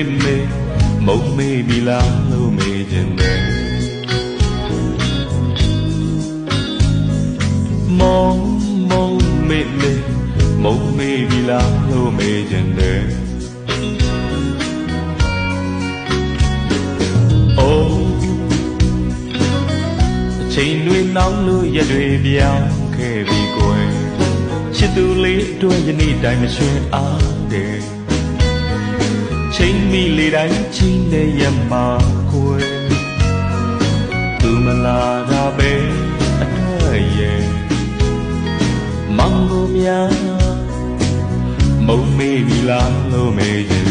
ပေမဲ့မုံမေးပြီလားလို့မေးခြင်းတယ်မုံမုံမေးမေးမုံမေးပြီလားလို့မေးခြင်းတယ်အိုးအချိန်တွေနှောင်းလို့ရက်တွေပြောင်းခဲ့ပြီကွယ်ချစ်သူလေးအတွက်ယနေ့တိုင်းမရွှင်အားတယ်ချိန် မီလေတိုင်းချင်းနဲ့ရမှာခွေသူမလာတာပဲအတွက်ရဲ့မောင်ကိုများမုံမေးပြီလားလို့မေးခြင်း